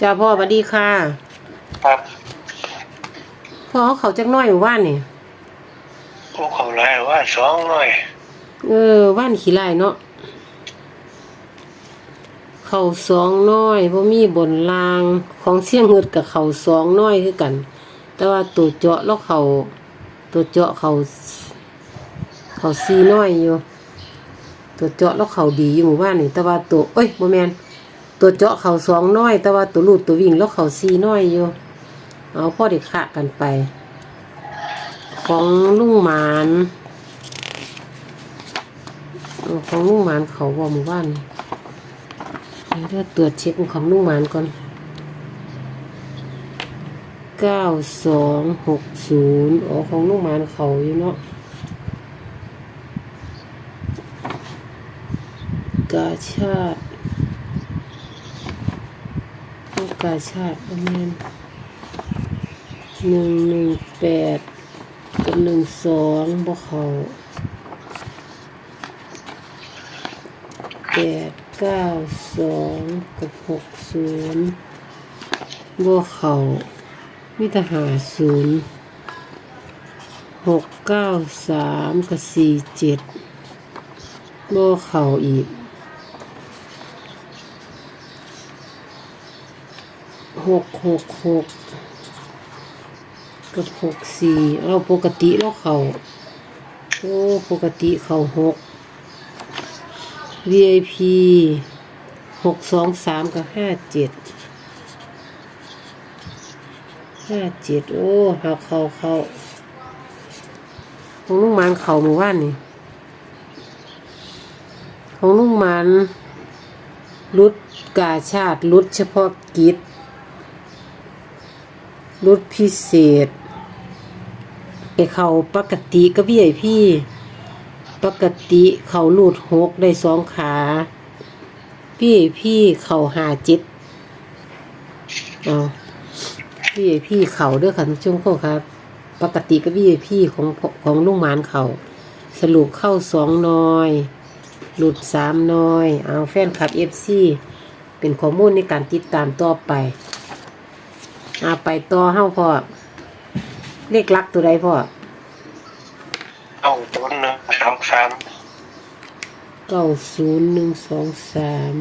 จ้าพ่อสวัสดีค่ะ ครับพ่อเขาจักหน้อยหมู่บ้านนี่พวกเขาไรว่าสองหน่อยเออว่านขี้ไล่เนาะเขาสองน้อยบ่มีบนรางของเสี่ยงเงิดกับเขาสองน้อยคือกัน แต่ว่าตัวเจาะแล้วเขาตัวเจาะเขาเขาซีน้อยอยู่ ตัวเจาะแล้วเขาดีอยู่หมู่บ้านนี่แต่ว่าตัวเอ้ยบ่แมน ตัวเจาะเขาสองน้อย แต่ว่าตัวลูดตัววิ่งแล้วเขาซีน้อยอยู่ เอาพ่อเด็กขะกันไป ของลุงหมานของลุงหมานเขาบอกหมู่บ้านนี่เดี๋ยวตรวจเช็คของลุงหมานก่อนเก้าสองหกศูนย์อ๋อของลุงหมานเขาอยู่เนาะกาชาติ กาชาติประมาณหนึ่งหนึ่งแปดกับหนึ่งสองบ่เขาแปดเก้าสองกับหกศูนย์บ่เขามีแต่หาศูนย์หกเก้าสามกับสี่เจ็ดบ่เขาอีก หกหกหกกับหกสี่เอาปกติแล้วเขาโอ้ปกติเขาหก VIP หกสองสามกับห้าเจ็ดห้าเจ็ดโอ้หาเขาเขาของลุงมันเขาหมู่บ้านนี่ของลุงมันรุดกาชาติรุดเฉพาะกิจ รถพิเศษ ไปเขาปกติก็พี่ไอพี่ ปกติเขาลูดหกได้สองขาพี่ไอพี่เขาหาเจ็ดเอาพี่ไอพี่เขาเด้วยค่ะทุกช่วงเขาครับ ปกติก็พี่ไอพี่ของของลุงหมานเขาสรุปเข้าสองน้อย หลุดสามน้อย เอาแฟนคลับเอฟซีเป็นข้อมูลในการติดตามต่อไป อาไปต่อเฮ้าพ่อเลขลักตัวใดพ่อเอาตัวหนึ่งสองสามเก้าศูนย์หนึ่งสองสาม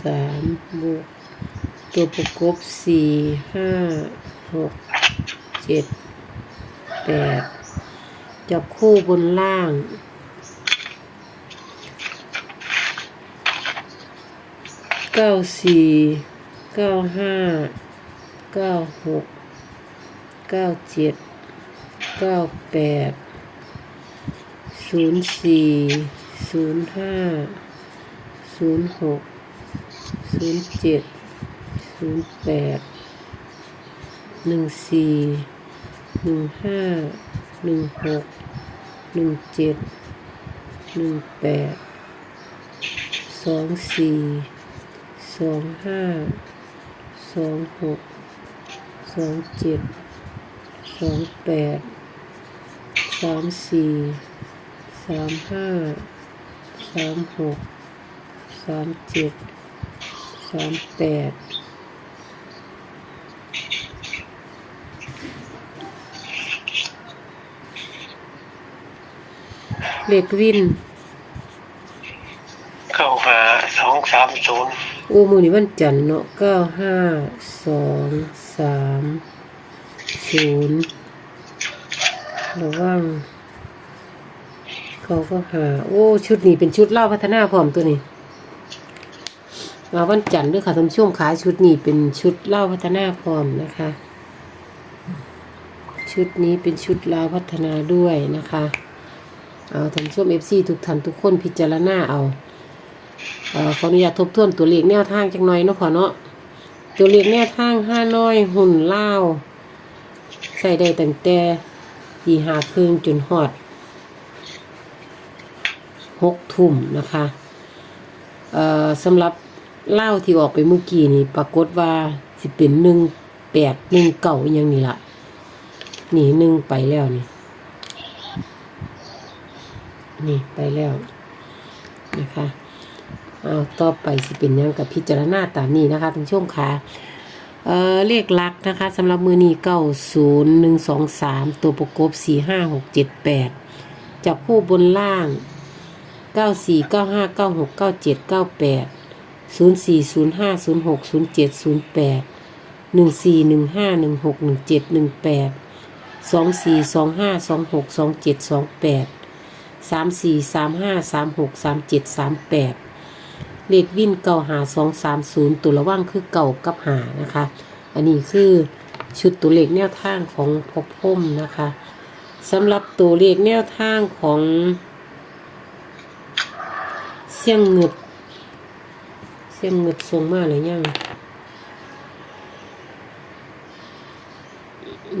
สามบวกตัวประกบสี่ห้าหกเจ็ดแปดจับคู่บนล่าง เก้าสี่เก้าห้าเก้าหกเก้าเจ็ดเก้าแปดศูนย์สี่ศูนย์ห้าศูนย์หกศูนย์เจ็ดศูนย์แปดหนึ่งสี่หนึ่งห้าหนึ่งหกหนึ่งเจ็ดหนึ่งแปดสองสี่ องห้าสองหกสองเจ็ดสองแปดสามสี่สามห้าสามหกสามเจ็ดสามแปดเลขวิน เข้าหาสองสามศูนย์ อ้มือนี้วันจันทร์เนาะเก้าห้าสองสามศูนย์ระวังเขาก็หา โอ้ ชุดนี้เป็นชุดเล่าพัฒนาพร้อมตัวนี้มาวันจันทร์ด้วยค่ะท่านช่วงขายชุดนี้เป็นชุดเล่าพัฒนาพร้อมนะคะ ชุดนี้เป็นชุดเล่าพัฒนาด้วยนะคะ เอาท่านผู้ชมเอฟซีทุกท่านทุกคนพิจารณาเอา อขออนุญาตทบทวนตัวเลขแนวทางจักหน่อยเนาะพอเนาะตัวเลขแนวทางห้าน้อยหุ่นเล่าใส่ได้ตั้งแต่ตีหาครึ่งจนหอดหกทุ่มนะคะเอ่อสำหรับเล่าที่ออกไปเมื่อกี้นี่ปรากฏว่าสิเป็นหนึ่งแปดหนึ่งเก่าอหยังนี่ละนี่หนึ่งไปแล้วนี่ นี่ไปแล้วนะคะ เอาต่อไปสิเป็นยังกับพิจารณาตามนี้นะคะท่านผู้ชมค่ะเอ่อเลขลักนะคะสำหรับมือนี้เก้าศูนย์หนึ่งสองสามตัวประกบสี่ห้าหกเจ็ดแปดจับคู่บนล่างเก้าสี่เก้าห้าเก้าหกเก้าเจ็ดเก้าแปดศูนย์สี่ศูนย์ห้าศูนย์หกศูนย์เจ็ดศูนย์แปดหนึ่งสี่หนึ่งห้าหนึ่งหกหนึ่งเจ็ดหนึ่งแปดสองสี่สองห้าสองหกสองเจ็ดสองแปดสามสี่สามห้าสามหกสามเจ็ดสามแปด เลขวินเก่าหาสองสามศูนย์ตัวระว่างคือเก่ากับหานะคะ อันนี้คือชุดตัวเลขแนวทางของพบพุ่มนะคะสำหรับตัวเลขแนวทางของเสี่ยงเงึดเสี่ยงเงึดทรงมากเลยยัง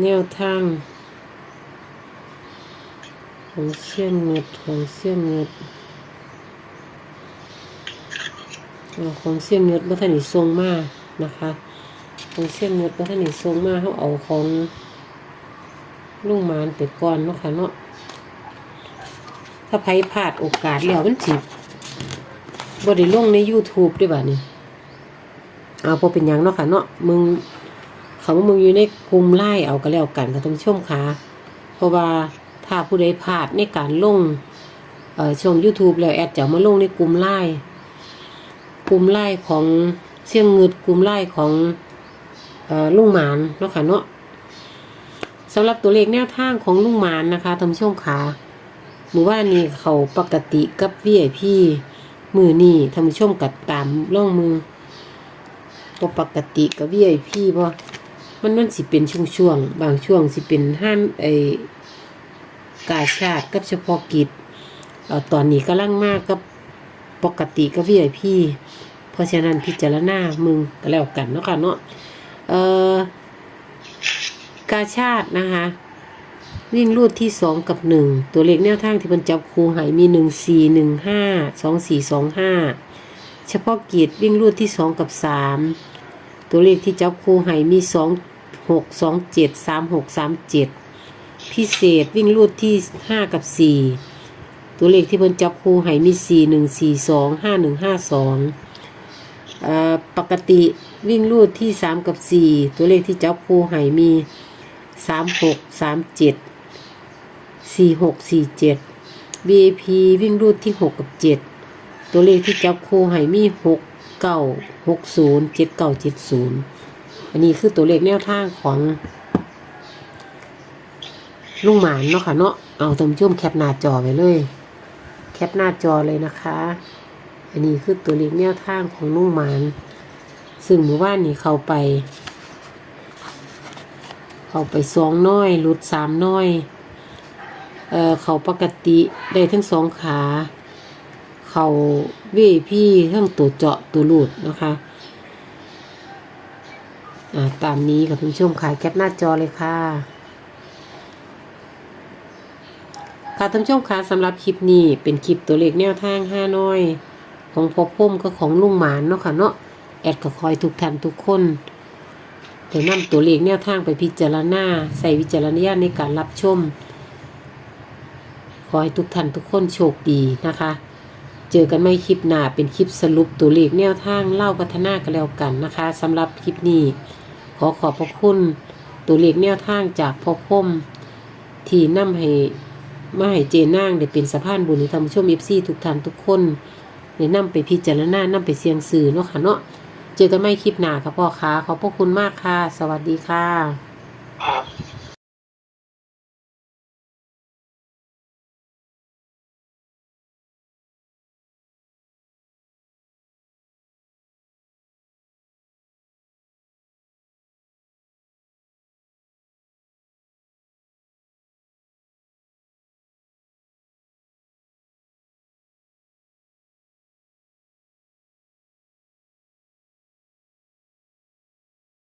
แนวทางของเสี่ยงเงึดของเสี่ยงเงึด เอา ของเสี้ยนเงือบัท่านนี่ทรงมากนะคะของเสี้ยนเงือบัท่านนี่ทรงมากเขาเอาของลุงมานไปก่อนเนาะค่ะเนาะถ้าไผพลาดโอกาสแล้วมันสิบ่ได้ลงใน YouTube ด้วยบ่านี่เอาพอเป็นยังเนาะค่ะเนาะมึงเขาว่ามึงอยู่ในกลุ่มไล่เอาก็แล้วกันค่ะท่านผู้ชมค่ะเพราะว่าถ้าผู้ใดพลาดในการลงเอ่อช่อง YouTube แล้วแอดจะเอามาลงในกลุ่มไล่ กลุ่มไล่ของเสี่ยงเงืดกลุ่มไล่ของอลุงหมานเนาะค่ะเนาะสำหรับตัวเลขแนวทางของลุงหมานนะคะท่านผู้ชมขาหมู่ว่านนี่เขาปกติกับ VIP มือนี่ท่านผู้ชมกัดตามล่องมือตัวปกติกับ VIP บ่มันมันสิเป็นช่วงๆ บางช่วงสิเป็นห้านไอกาชาติกับเฉพาะกิจต่อตอนนี้กำลังมากกับ ปกติก็ VIP เพราะฉะนั้นพิจารณามึงก็แล้วกันเนาะค่ะเนาะเออกาชาตินะคะวิ่งรูดที่สองกับหนึ่งตัวเลขแนวทางที่มันจับคูหายมีหนึ่งสี่หนึ่งห้าสองสี่สองห้าเฉพาะกิจวิ่งรูดที่สองกับสามตัวเลขที่จับคูหายมีสองหกสองเจ็ดสามหกสามเจ็ดพิเศษวิ่งรูดที่ห้ากับสี่ ตัวเลขที่เพิ่นจับคู่ให้มีสี่หนึ่งสี่สองห้าหนึ่งห้าสองปกติวิ่งลูดที่สามกับสี่ตัวเลขที่จับคู่ให้มีสามหกสามเจ็ดสี่หกสี่เจ็ด VIP วิ่งรูดที่หกกับเจ็ดตัวเลขที่จับคู่ให้มีหกเก้าหกศูนย์เจ็ดเก้าเจ็ดศูนย์อันนี้คือตัวเลขแนวทางของลุงหมานเนาะค่ะเนาะ เอาท่านผู้ชมแคปหน้าจอไปเลย ปหน้าจอเลยนะคะ อันนี้คือตัวเลขแนวทางของลุงหมาน ซึ่งหมู่บ้านนี้เข้าไป เข้าไปสองน้อยหลุดสามน้อยเอ่อเขาปกติได้ทั้งสองขา เขาเวพี่ทั้งตัวเจาะตัวหลุดนะคะอ่าตามนี้กับคุณผู้ชมค่ะแคปหน้าจอเลยค่ะ ค่ะท่านผู้ชมคะสำหรับคลิปนี้เป็นคลิปตัวเลขแนวทางห้าน้อย ของพอพุ่มก็ของลุงหมานเนาะค่ะเนาะแอดก็คอยทุกท่านทุกคนได้นำตัวเลขแนวทางไปพิจารณาใส่วิจารณญาณในการรับชม ขอให้ทุกท่านทุกคนโชคดีนะคะ เจอกันไม่คลิปหน้าเป็นคลิปสรุปตัวเลขแนวทางเล่าพัฒนากันแล้วกันนะคะสำหรับคลิปนี้ ขอขอบพระคุณตัวเลขแนวทางจากพ่อพุ่มที่นำให้ มาให้เจนางได้เป็นสะพานบุญให้ทำชมเอฟซีทุกท่านทุกคนได้นำไปพิจารณานำไปเสียงสื่อเนาะค่ะเนาะเจอกันไม่คลิปหน้าค่ะพ่อค้าขอบพระคุณมากค่ะ สวัสดีค่ะ